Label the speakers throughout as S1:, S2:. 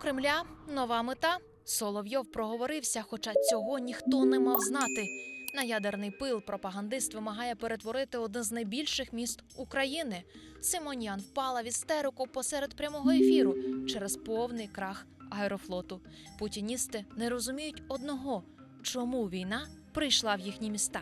S1: Кремля нова мета. Соловйов проговорився, хоча цього ніхто не мав знати. На ядерний пил пропагандист вимагає перетворити одне з найбільших міст України. Симоньян впала в істерику посеред прямого ефіру через повний крах аерофлоту. Путіністи не розуміють одного, чому війна прийшла в їхні міста.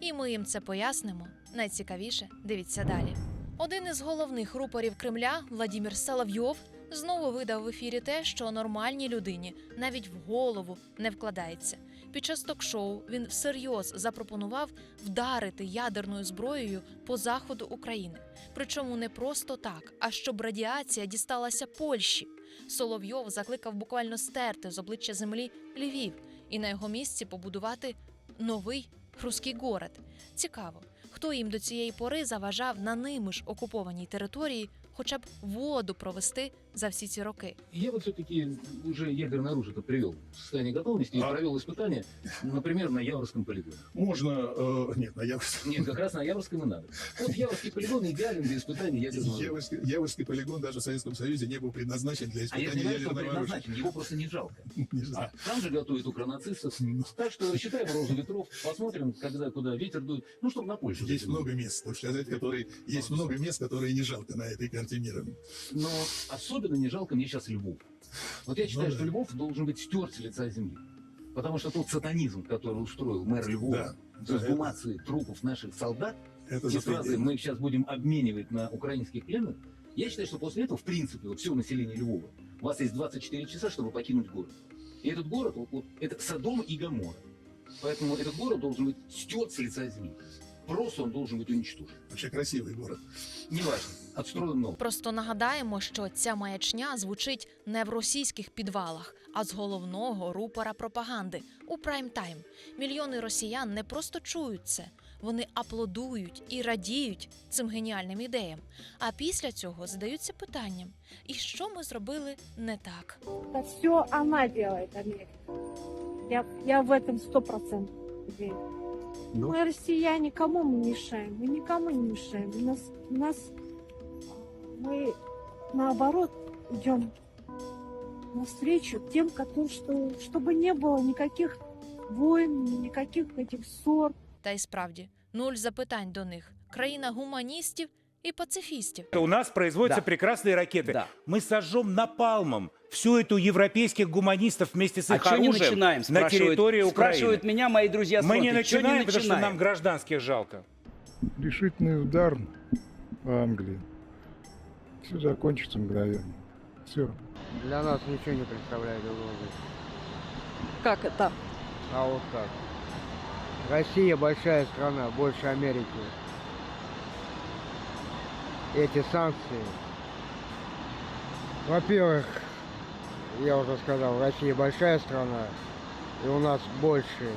S1: І ми їм це пояснимо. Найцікавіше дивіться далі. Один із головних рупорів Кремля, Владімір Соловйов, знову видав в ефірі те, що нормальній людині навіть в голову не вкладається. Під час ток-шоу він всерйоз запропонував вдарити ядерною зброєю по заходу України. Причому не просто так, а щоб радіація дісталася Польщі. Соловйов закликав буквально стерти з обличчя землі Львів і на його місці побудувати новий руський город. Цікаво, хто їм до цієї пори заважав на ними ж окупованій території хоча б воду провести за всі ці роки.
S2: Я вот все-таки уже ядерное оружие привел в состояние готовности и
S3: А?
S2: провел испытания, например, на Яворском полигоне.
S3: Можно... э, нет, на Яворский,
S2: Нет, как раз на Яворском и надо. Вот Яворский полигон идеален для испытаний ядерного оружия.
S3: Яворский, Яворский полигон даже в Советском Союзе не был предназначен для
S2: А я что он
S3: ядерного оружия.
S2: предназначен, его просто не жалко.
S3: Не
S2: А
S3: знаю.
S2: там же готовят укронацистов.
S3: Ну,
S2: Так что рассчитаем розу ветров, посмотрим, когда куда ветер дует. Ну, чтобы на Польшу.
S3: Есть много мест, сказать, которые... Есть много мест, которые не жалко на этой карте мира.
S2: Но особенно не жалко мне сейчас Львов. Вот я считаю,
S3: Ну да.
S2: что Львов должен быть стерт с лица земли. Потому что тот сатанизм, который устроил мэр Львова,
S3: Да,
S2: с
S3: да, это,
S2: трупов наших солдат,
S3: это
S2: фразой
S3: запредельно.
S2: «мы их сейчас будем обменивать на украинских пленных», я считаю, что после этого, в принципе, вот все население Львова, у вас есть 24 часа, чтобы покинуть город. И этот город, вот, вот, это Содом и Гоморра. Поэтому этот город должен быть стерт с лица земли. Просто он должен быть уничтожен.
S3: Вообще красивый город.
S2: Неважно, отстроен новый.
S1: Просто нагадаємо, що ця маячня звучить не в російських підвалах, а з головного рупора пропаганди у прайм-тайм. Мільйони росіян не просто чують це, вони аплодують і радіють цим геніальним ідеям. А після цього задаються питанням: і що ми зробили не так?
S4: Это все она делает, Америка. Я, я в этом сто процентов уверена.
S3: Ну.
S4: Мы, россияне, кому мы мешаем? Мы никому не мешаем. У нас, у нас мы, наоборот, идем навстречу тем, которые, что, чтобы не было никаких войн, никаких этих ссор.
S1: Та й справді нуль запитань до них. Країна гуманістів і пацифістів.
S5: У нас производятся
S6: Да.
S5: прекрасные ракеты.
S6: Да.
S5: Мы сожжем напалмом всю эту европейских гуманистов вместе с
S6: А
S5: их
S6: что не
S5: оружием
S6: начинаем?
S5: на
S6: Спрашивают,
S5: территории Украины.
S6: спрашивают меня мои друзья с
S5: Мы не
S6: фронта, чё
S5: начинаем, потому что
S6: начинаем?
S5: нам гражданских жалко.
S7: решительный удар по Англии. Все закончится мгновенно. Все.
S8: Для нас ничего не представляет угрозы.
S9: Как это?
S8: А вот как? Россия большая страна, больше Америки. Эти санкции. Во-первых, я уже сказал, Россия большая страна, и у нас больше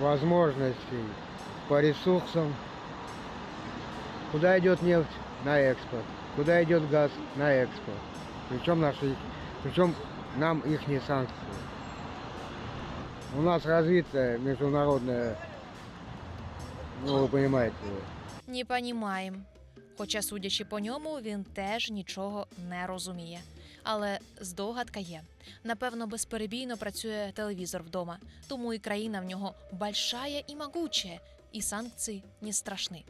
S8: возможностей по ресурсам. Куда идет нефть? На экспорт. Куда идет газ? На экспорт. Причем наши, причем нам их не санкции. У нас развитая международная, ну вы понимаете,
S1: Ні понімаєм. Хоча, судячи по ньому, він теж нічого не розуміє. Але здогадка є. Напевно, безперебійно працює телевізор вдома, тому і країна в нього большая і могучая, і санкції не страшні.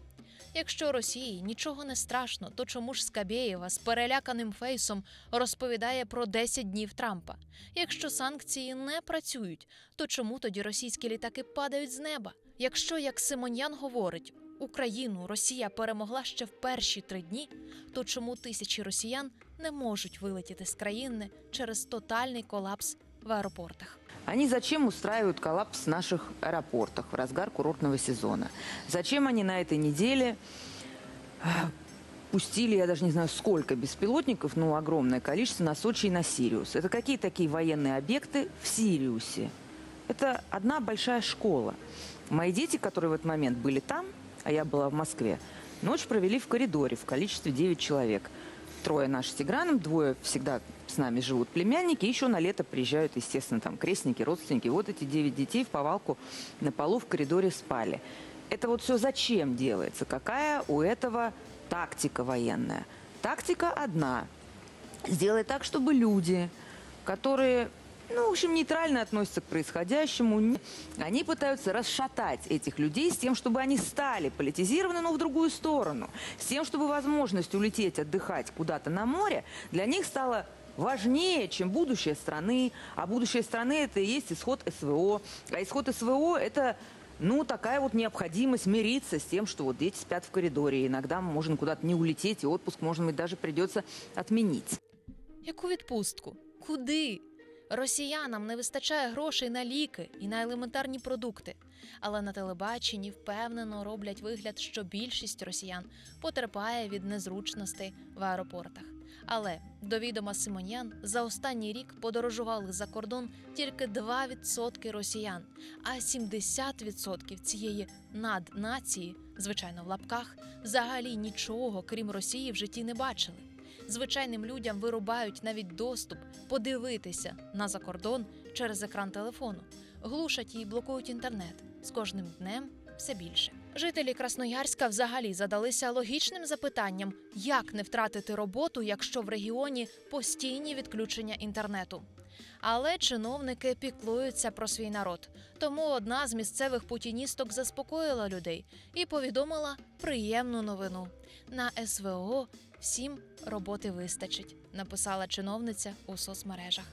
S1: Якщо Росії нічого не страшно, то чому ж Скабєєва з переляканим фейсом розповідає про 10 днів Трампа? Якщо санкції не працюють, то чому тоді російські літаки падають з неба? Якщо, як Симоньян говорить, Україну Росія перемогла ще в перші три дні, то чому тисячі росіян не можуть вилетіти з країни через тотальний колапс в аеропортах?
S10: Они зачем устраивают коллапс в наших аэропортах в разгар курортного сезона? Зачем они на этой неделе э, пустили, я даже не знаю сколько беспилотников, но огромное количество на Сочи и на Сириус? Это какие такие военные объекты в Сириусе? Это одна большая школа. Мои дети, которые в этот момент были там, а я была в Москве, ночь провели в коридоре в количестве 9 человек. Трое наши с Тиграном, двое всегда с нами живут племянники, еще на лето приезжают, естественно, там крестники, родственники. Вот эти девять детей в повалку на полу в коридоре спали. Это вот все зачем делается? Какая у этого тактика военная? Тактика одна. Сделать так, чтобы люди которые, ну, в общем, нейтрально относятся к происходящему. Они пытаются расшатать этих людей с тем, чтобы они стали политизированы, но в другую сторону. С тем, чтобы возможность улететь отдыхать куда-то на море для них стала важнее, чем будущее страны. А будущее страны – это и есть исход СВО. А исход СВО – это ну, такая вот необходимость мириться с тем, что вот дети спят в коридоре. Иногда можно куда-то не улететь, и отпуск, может быть, даже придется отменить.
S1: Яку відпустку? Куди? Росіянам не вистачає грошей на ліки і на елементарні продукти. Але на телебаченні впевнено роблять вигляд, що більшість росіян потерпає від незручностей в аеропортах. Але до відома Симонян за останній рік подорожували за кордон тільки 2% росіян, а 70% цієї наднації, звичайно, в лапках, взагалі нічого крім Росії в житті не бачили. Звичайним людям вирубають навіть доступ подивитися на закордон через екран телефону, глушать і блокують інтернет з кожним днем все більше. Жителі Красноярська взагалі задалися логічним запитанням, як не втратити роботу, якщо в регіоні постійні відключення інтернету. Але чиновники піклуються про свій народ. Тому одна з місцевих путіністок заспокоїла людей і повідомила приємну новину. На СВО всім роботи вистачить, написала чиновниця у соцмережах.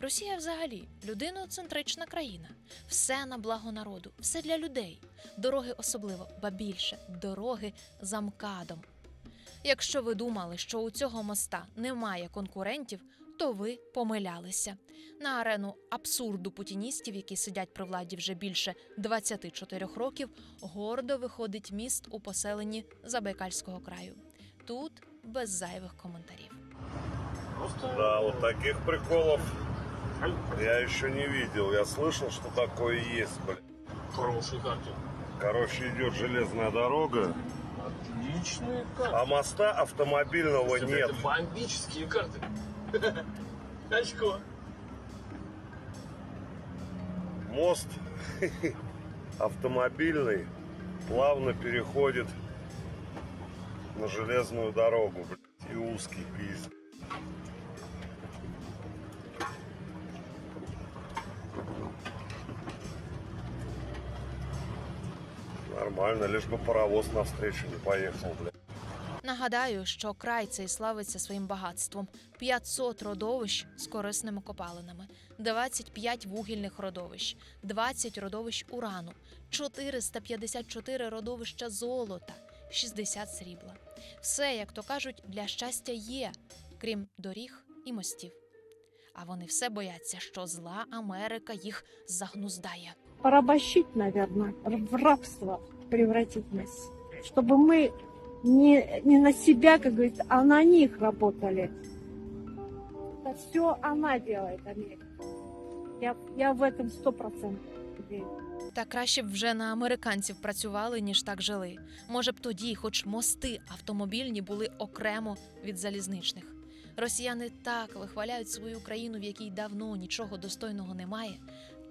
S1: Росія взагалі людиноцентрична країна. Все на благо народу, все для людей. Дороги особливо, ба більше дороги за МКАДом. Якщо ви думали, що у цього моста немає конкурентів, то ви помилялися. На арену абсурду путіністів, які сидять при владі вже більше 24 років, гордо виходить міст у поселенні Забайкальського краю. Тут без зайвих коментарів.
S6: Да, вот таких приколов я еще не видел. Я слышал, что такое есть, блин.
S11: Хорошие карты.
S6: Короче, идет железная дорога,
S11: Отличные карты.
S6: а моста автомобильного
S11: Это
S6: нет.
S11: бомбические карты. Очко.
S6: Мост автомобильный плавно переходит на железную дорогу, и узкий пиздец. Нормально, лишь бы паровоз навстречу не поехал, блядь.
S1: Нагадаю, що край цей славиться своїм багатством: 500 родовищ з корисними копалинами, 25 вугільних родовищ, 20 родовищ урану, 454 родовища золота, 60 срібла. Все, як то кажуть, для щастя є, крім доріг і мостів. А вони все бояться, що зла Америка їх загнуздає.
S4: Порабощить, наверное, в рабство превратить нас. Чтобы мы не, не на себя, как говорится, а на них работали. Это все она делает, Америка. Я, я в этом сто процентов.
S1: Та краще б вже на американців працювали, ніж так жили. Може б тоді, хоч мости автомобільні були окремо від залізничних. Росіяни так вихваляють свою країну, в якій давно нічого достойного немає,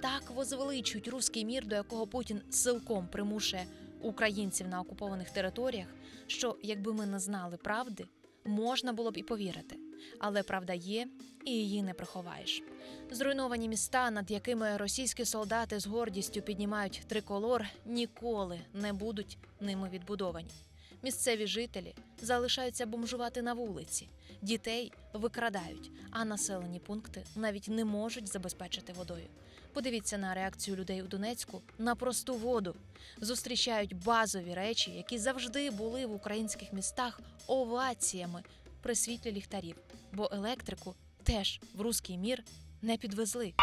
S1: так возвеличують руський мір, до якого Путін силком примушує українців на окупованих територіях, що якби ми не знали правди, можна було б і повірити. Але правда є, і її не приховаєш. Зруйновані міста, над якими російські солдати з гордістю піднімають триколор, ніколи не будуть ними відбудовані. Місцеві жителі залишаються бомжувати на вулиці, дітей викрадають, а населені пункти навіть не можуть забезпечити водою. Подивіться на реакцію людей у Донецьку на просту воду. Зустрічають базові речі, які завжди були в українських містах оваціями при світлі ліхтарів, бо електрику теж в руський мір не підвезли.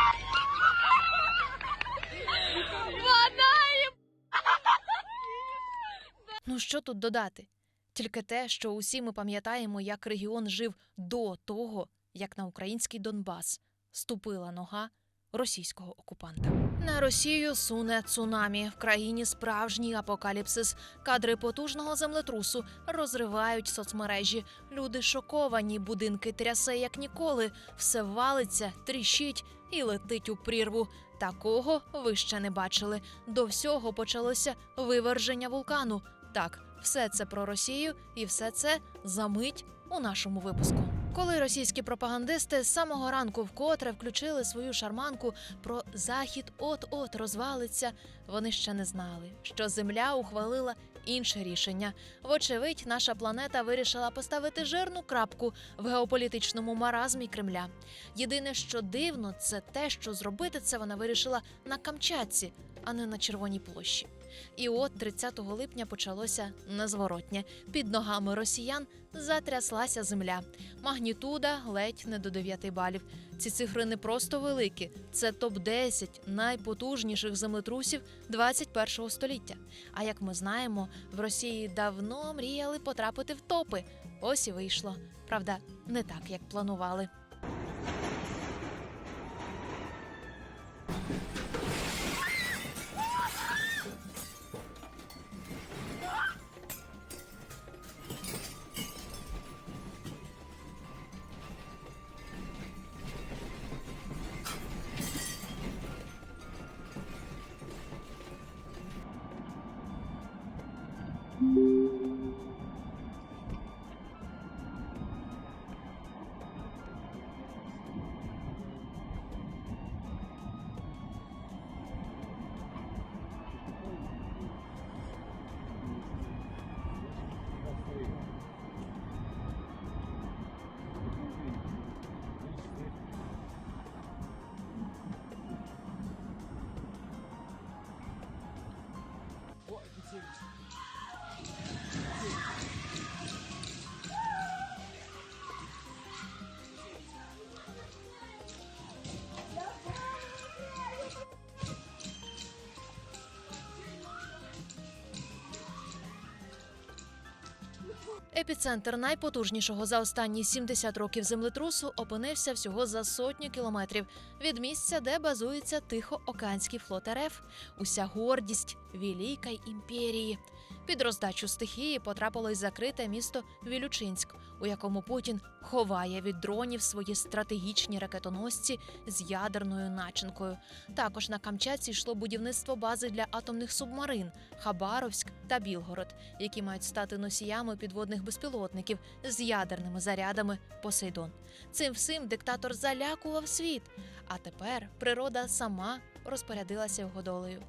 S1: Ну що тут додати? Тільки те, що усі ми пам'ятаємо, як регіон жив до того, як на український Донбас ступила нога російського окупанта. На Росію суне цунамі. В країні справжній апокаліпсис. Кадри потужного землетрусу розривають соцмережі. Люди шоковані, будинки трясе як ніколи. Все валиться, тріщить і летить у прірву. Такого ви ще не бачили. До всього почалося виверження вулкану. Так, все це про Росію, і все це за мить у нашому випуску. Коли російські пропагандисти з самого ранку вкотре включили свою шарманку про захід от-от розвалиться, вони ще не знали, що Земля ухвалила інше рішення. Вочевидь, наша планета вирішила поставити жирну крапку в геополітичному маразмі Кремля. Єдине, що дивно, це те, що зробити це вона вирішила на Камчатці, а не на Червоній площі. І от 30 липня почалося незворотнє. Під ногами росіян затряслася земля. Магнітуда ледь не до 9 балів. Ці цифри не просто великі, це топ 10 найпотужніших землетрусів 21 століття. А як ми знаємо, в Росії давно мріяли потрапити в топи. Ось і вийшло. Правда, не так, як планували. Епіцентр найпотужнішого за останні 70 років землетрусу опинився всього за сотню кілометрів від місця, де базується Тихоокеанський флот РФ. Уся гордість Великої імперії. Під роздачу стихії потрапило й закрите місто Вілючинськ, у якому Путін ховає від дронів свої стратегічні ракетоносці з ядерною начинкою. Також на Камчатці йшло будівництво бази для атомних субмарин Хабаровськ та Білгород, які мають стати носіями підводних безпілотників з ядерними зарядами Посейдон. Цим всім диктатор залякував світ. А тепер природа сама розпорядилася його долею.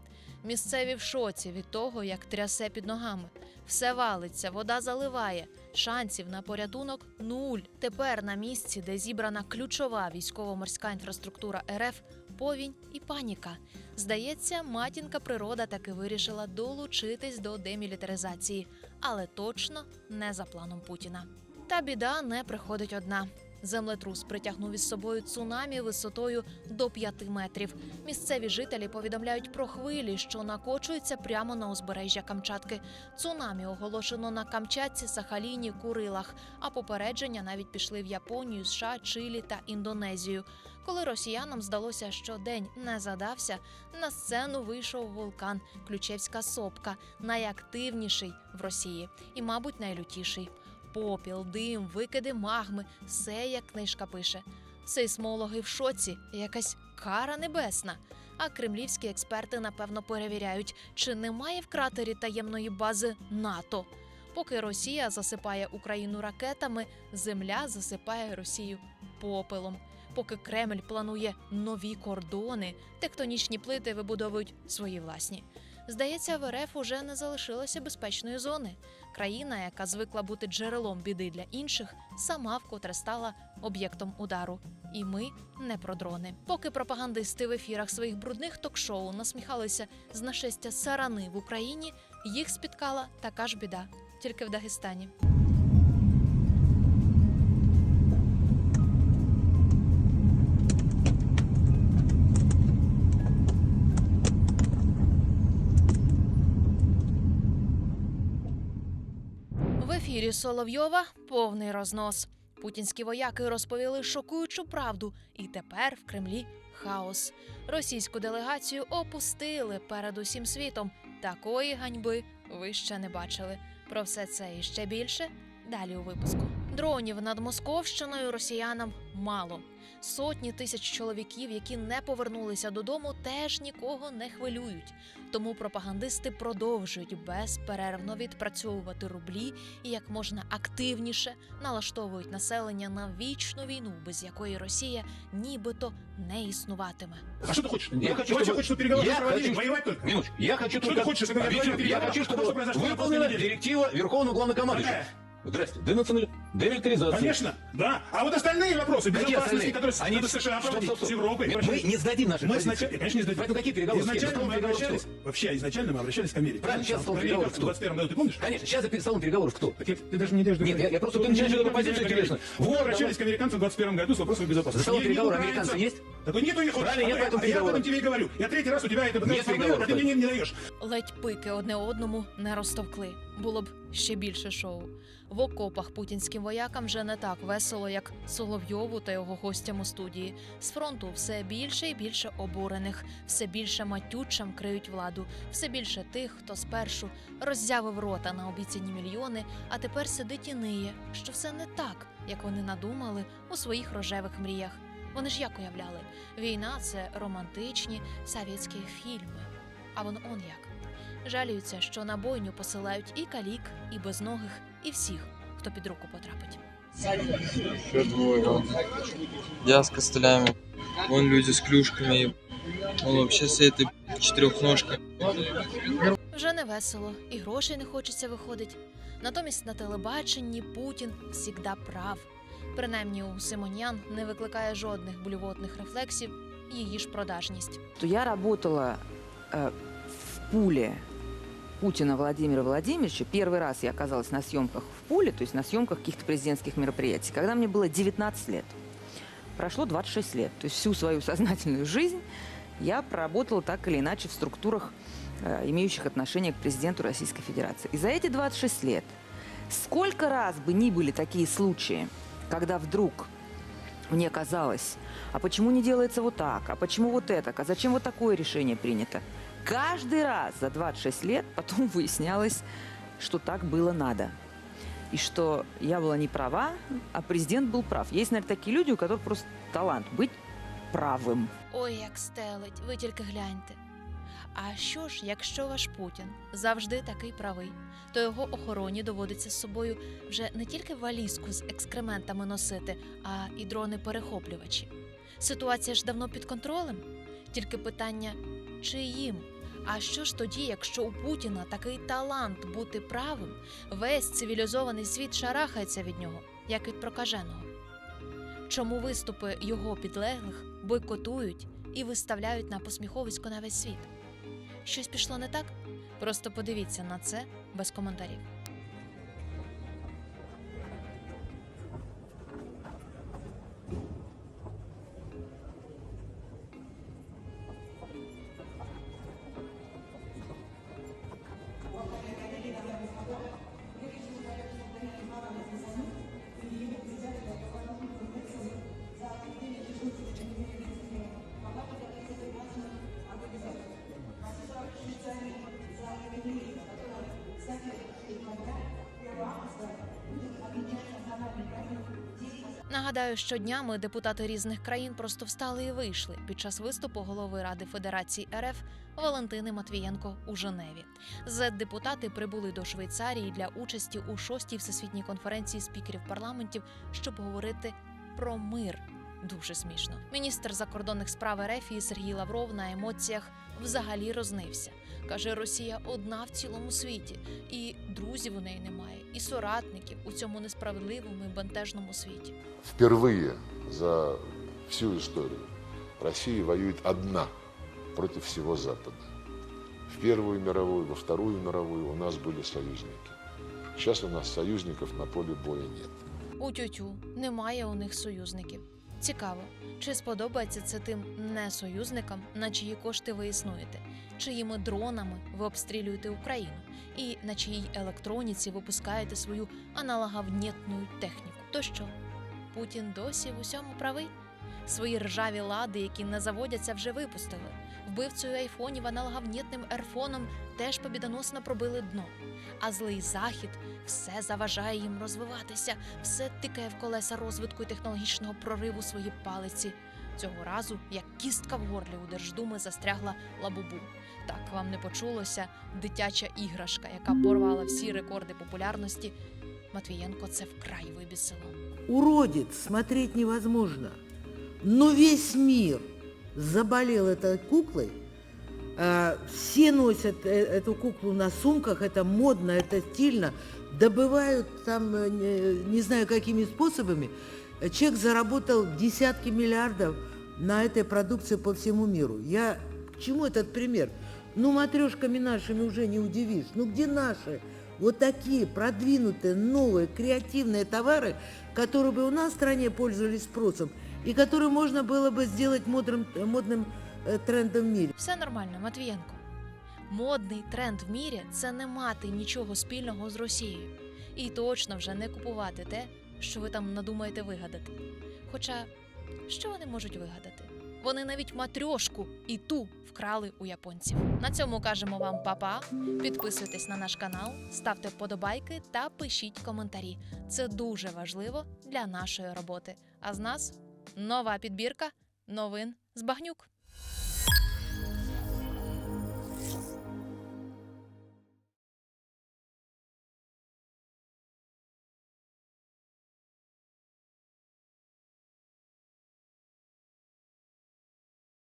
S1: Місцеві в шоці від того, як трясе під ногами. Все валиться, вода заливає. Шансів на порятунок нуль. Тепер на місці, де зібрана ключова військово-морська інфраструктура РФ, повінь і паніка. Здається, матінка природа таки вирішила долучитись до демілітаризації, але точно не за планом Путіна. Та біда не приходить одна. Землетрус притягнув із собою цунамі висотою до 5 метрів. Місцеві жителі повідомляють про хвилі, що накочуються прямо на узбережжя Камчатки. Цунамі оголошено на Камчатці, Сахаліні, Курилах. А попередження навіть пішли в Японію, США, Чилі та Індонезію. Коли росіянам здалося, що день не задався, на сцену вийшов вулкан Ключевська сопка, найактивніший в Росії і, мабуть, найлютіший. Попіл, дим, викиди магми, все як книжка пише. Сейсмологи в шоці, якась кара небесна. А кремлівські експерти напевно перевіряють, чи немає в кратері таємної бази НАТО. Поки Росія засипає Україну ракетами, Земля засипає Росію попелом. Поки Кремль планує нові кордони, тектонічні плити вибудовують свої власні. Здається, в РФ уже не залишилося безпечної зони. Країна, яка звикла бути джерелом біди для інших, сама вкотре стала об'єктом удару. І ми не про дрони. Поки пропагандисти в ефірах своїх брудних ток-шоу насміхалися з нашестя сарани в Україні, їх спіткала така ж біда, тільки в Дагестані. В Соловйова повний рознос. Путінські вояки розповіли шокуючу правду, і тепер в Кремлі хаос. Російську делегацію опустили перед усім світом. Такої ганьби ви ще не бачили. Про все це і ще більше далі у випуску. Дронів над Московщиною росіянам мало. Сотні тисяч чоловіків, які не повернулися додому, теж нікого не хвилюють. Тому пропагандисти продовжують безперервно відпрацьовувати рублі і як можна активніше налаштовують населення на вічну війну, без якої Росія нібито не існуватиме.
S3: А что ты хочешь?
S2: Я хочу,
S3: Ты
S2: чтобы-
S3: хочешь, чтобы переговоры
S2: Я
S3: проводили,
S2: хочу-
S3: воевать только?
S2: Минуточку. Я хочу
S3: Что
S2: только...
S3: ты хочешь, чтобы
S2: Объясню.
S3: переговоры
S2: Я хочу,
S3: Что
S2: чтобы
S3: произошло на прошлой
S2: выполнена
S3: неделе?
S2: директива Верховного главнокомандующего.
S3: Какая?
S2: Здрасте. Денационали- Демилитаризация.
S3: Конечно, да. А вот остальные вопросы
S2: Какие
S3: безопасности,
S2: остальные?
S3: которые с-
S2: Они
S3: надо США
S2: Стоп,
S3: проводить
S2: стоп, стоп.
S3: с Европой.
S2: Мы не сдадим наши
S3: Мы
S2: позиции.
S3: изначально, конечно, не сдадим.
S2: Поэтому какие переговоры? с кем?
S3: Изначально
S2: Столом
S3: мы
S2: переговоров
S3: обращались,
S2: кто?
S3: вообще изначально мы обращались к Америке.
S2: Правильно, сейчас
S3: Там,
S2: стол
S3: в
S2: переговоров кто?
S3: 21 году, ты помнишь?
S2: Конечно, сейчас за столом переговоров кто?
S3: Так я- ты даже не даешь
S2: Нет, я, я просто ты начинаешь эту позицию интересно.
S3: Мы обращались к американцам в 21 году с вопросом
S2: За
S3: безопасности.
S2: столом
S3: Не- не
S2: переговоров
S3: украинцам.
S2: американцы есть?
S3: Так нету их. вот.
S2: Правильно,
S3: А
S2: нет
S3: я-
S2: поэтому
S3: а я об
S2: переговоров.
S3: этом тебе и говорю. Я третий раз у тебя это
S2: Нет
S3: пытаюсь
S2: переговоров,
S3: а ты мне не, не даешь.
S1: Ледь пики одне одному не розтовкли. Було б ще більше шоу. В окопах путінським воякам вже не так весело, як Соловйову та його гостям у студії. З фронту все більше і більше обурених, все більше матючам криють владу, все більше тих, хто спершу роззявив рота на обіцяні мільйони, а тепер сидить і ниє, що все не так, як вони надумали у своїх рожевих мріях. Вони ж як уявляли, війна це романтичні совєтські фільми. А воно он як. Жаліються, що на бойню посилають і калік, і безногих, і всіх, хто під руку потрапить.
S12: Еще двое вон. Я с костылями. Вон люди с клюшками. Вон вообще с этой четырехножкой.
S1: Вже не весело, і грошей не хочеться виходить. Натомість на телебаченні Путін всігда прав. Принаймні у Симонян не викликає жодних блювотних рефлексів її ж продажність.
S10: То я работала э, в пуле Путина Владимира Владимировича. Первый раз я оказалась на съемках в пуле, то есть на съемках каких-то президентских мероприятий, когда мне было 19 лет. Прошло 26 лет. То есть всю свою сознательную жизнь я проработала так или иначе в структурах, э, имеющих отношение к президенту Российской Федерации. И за эти 26 лет сколько раз бы ни были такие случаи, когда вдруг мне казалось, а почему не делается вот так, а почему вот это, а зачем вот такое решение принято? Каждый раз за 26 лет потом выяснялось, что так было надо. И что я была не права, а президент был прав. Есть, наверное, такие люди, у которых просто талант быть правым.
S1: Ой, як стелить, ви тільки гляньте. А що ж, якщо ваш Путін завжди такий правий, то його охороні доводиться з собою вже не тільки валізку з екскрементами носити, а і дрони-перехоплювачі. Ситуація ж давно під контролем. Тільки питання чиїм? А що ж тоді, якщо у Путіна такий талант бути правим, весь цивілізований світ шарахається від нього, як від прокаженого? Чому виступи його підлеглих бойкотують і виставляють на посміховисько на весь світ? Щось пішло не так? Просто подивіться на це без коментарів. Нагадаю, що днями депутати різних країн просто встали і вийшли під час виступу голови Ради Федерації РФ Валентини Матвієнко у Женеві. Зет-депутати прибули до Швейцарії для участі у шостій всесвітній конференції спікерів парламентів, щоб говорити про мир. Дуже смішно. Міністр закордонних справ РФ Сергій Лавров на емоціях взагалі рознився. Каже, Росія одна в цілому світі, і друзів у неї немає, і соратників у цьому несправедливому і бентежному світі.
S13: Впервые за всю историю Россия воюет одна против всего Запада. В Первую мировую, во Вторую мировую у нас были союзники. Сейчас у нас союзников на поле боя нет.
S1: У тютю немає у них союзників. Цікаво, чи сподобається це тим не союзникам, на чиї кошти ви існуєте, чиїми дронами ви обстрілюєте Україну, і на чиїй електроніці випускаєте свою аналоговнєтну техніку. То що, Путін досі в усьому правий? Свої ржаві лади, які не заводяться, вже випустили. Вбивцею айфонів аналоговнітним ерфоном теж побідоносно пробили дно. А злий захід все заважає їм розвиватися, все тикає в колеса розвитку і технологічного прориву свої палиці. Цього разу, як кістка в горлі у Держдуми застрягла лабубу. Так вам не почулося дитяча іграшка, яка порвала всі рекорди популярності. Матвієнко це вкрай вибісило.
S14: Уродец, смотреть невозможно. Но весь мир заболел этой куклой. А, Все носят э, эту куклу на сумках, это модно, это стильно. Добывают там, э, не знаю какими способами. Человек заработал десятки миллиардов на этой продукции по всему миру. Я к чему этот пример? Ну, матрешками нашими уже не удивишь. Ну, где наши? Вот такие продвинутые, новые, креативные товары, которые бы у нас в стране пользовались спросом и которые можно было бы сделать модным, модным э, трендом в мире.
S1: Все нормально, Матвієнко. Модний тренд в мірі це не мати нічого спільного з Росією. І точно вже не купувати те, що ви там надумаєте вигадати. Хоча, що вони можуть вигадати? Вони навіть матрьошку і ту вкрали у японців. На цьому кажемо вам па-па. Підписуйтесь на наш канал, ставте вподобайки та пишіть коментарі. Це дуже важливо для нашої роботи. А з нас нова підбірка новин з багнюк.